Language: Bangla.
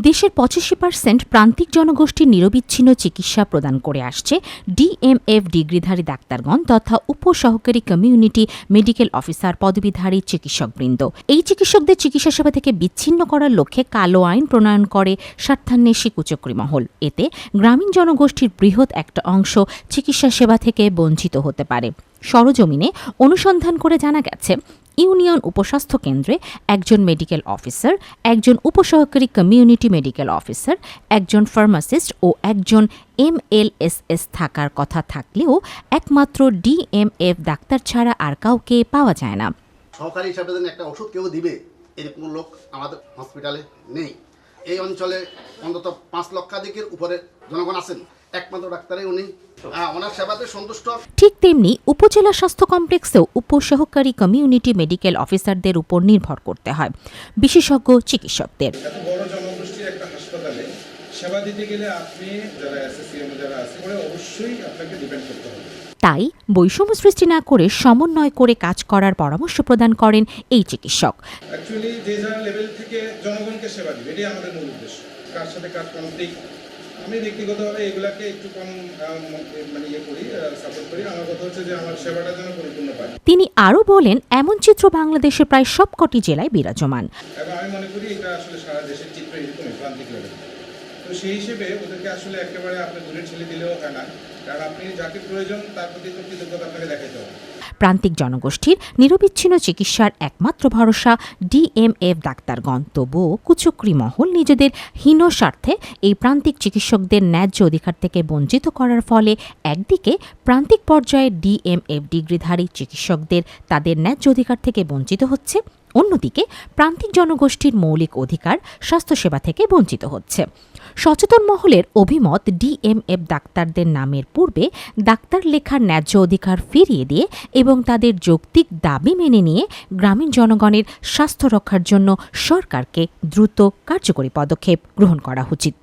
দেশের পঁচাশি পার্সেন্ট প্রান্তিক জনগোষ্ঠীর নিরবিচ্ছিন্ন চিকিৎসা প্রদান করে আসছে ডিএমএফ ডিগ্রিধারী ডাক্তারগণ তথা উপসহকারী কমিউনিটি মেডিকেল অফিসার, পদবীধারী চিকিৎসকবৃন্দ। এই চিকিৎসকদের চিকিৎসা সেবা থেকে বিচ্ছিন্ন করার লক্ষ্যে কালো আইন প্রণয়ন করে স্বার্থান্বেষী কুচক্রী মহল। এতে গ্রামীণ জনগোষ্ঠীর বৃহৎ একটা অংশ চিকিৎসা সেবা থেকে বঞ্চিত হতে পারে। সরজমিনে অনুসন্ধান করে জানা গেছে ইউনিয়ন উপস্বাস্থ্য কেন্দ্রে একজন মেডিকেল অফিসার একজন উপসহকারী কমিউনিটি মেডিকেল অফিসার একজন ফার্মাসিস্ট ও একজন এমএলএসএস থাকার কথা থাকলেও একমাত্র ডিএমএফ ডাক্তার ছাড়া আর কাউকে পাওয়া যায় না। সহকারী হিসাবে একটা ওষুধ কেউ দিবে, এরকম লোক আমাদের হসপিটালে নেই। এই অঞ্চলে অন্তত পাঁচ লক্ষাধিকের উপরে জনগণ আছেন। একমাত্র ডাক্তারই উনি। আহ, ওনার সেবাতে সন্তুষ্ট। ঠিক তেমনি উপজেলা স্বাস্থ্য কমপ্লেক্সেও উপসহকারী কমিউনিটি মেডিকেল অফিসারদের উপর নির্ভর করতে হয় বিশেষজ্ঞ চিকিৎসকদের। এত বড় জনগোষ্ঠীর একটা হাসপাতালে সেবা দিতে গেলে আপনি যারা এসএসসিএম যারা আছে অবশ্যই আপনাকে ডিপেন্ড করতে হবে। তাই বৈষম্য সৃষ্টি না করে সমন্বয় করে কাজ করার পরামর্শ প্রদান করেন এই চিকিৎসক। অ্যাকচুয়ালি যে যার লেভেল থেকে জনগণকে সেবা দিবে এটাই আমাদের মূল উদ্দেশ্য। কার সাথে কার কনফ্লিক্ট আমি ব্যক্তিগতভাবে এগুলাকে একটু কম মানে ইয়ে করি সাপোর্ট করি। আমার কথা হচ্ছে যে আমার সেবাটা যেন পরিপূর্ণ পায়। তিনি আরও বলেন এমন চিত্র বাংলাদেশের প্রায় সবকটি জেলায় বিরাজমান। এবং আমি মনে করি এটা আসলে সারা দেশের চিত্র এরকমই প্রান্তিক লেভেল তো সেই হিসেবে ওদেরকে আসলে একেবারে আপনি দূরে ঠেলে দিলেও হয় না। প্রান্তিক জনগোষ্ঠীর নিরবিচ্ছিন্ন চিকিৎসার একমাত্র ভরসা ডিএমএফ ডাক্তারগণ। তবুও কুচক্রি মহল নিজেদের হীন স্বার্থে এই প্রান্তিক চিকিৎসকদের ন্যায্য অধিকার থেকে বঞ্চিত করার ফলে একদিকে প্রান্তিক পর্যায়ে ডিএমএফ ডিগ্রিধারী চিকিৎসকদের তাদের ন্যায্য অধিকার থেকে বঞ্চিত হচ্ছে, অন্যদিকে প্রান্তিক জনগোষ্ঠীর মৌলিক অধিকার, স্বাস্থ্যসেবা থেকে বঞ্চিত হচ্ছে। সচেতন মহলের অভিমত ডিএমএফ ডাক্তারদের নামের পূর্বে ডাক্তার লেখার ন্যায্য অধিকার ফিরিয়ে দিয়ে এবং তাদের যৌক্তিক দাবি মেনে নিয়ে গ্রামীণ জনগণের স্বাস্থ্য রক্ষার জন্য সরকারকে দ্রুত কার্যকরী পদক্ষেপ গ্রহণ করা উচিত।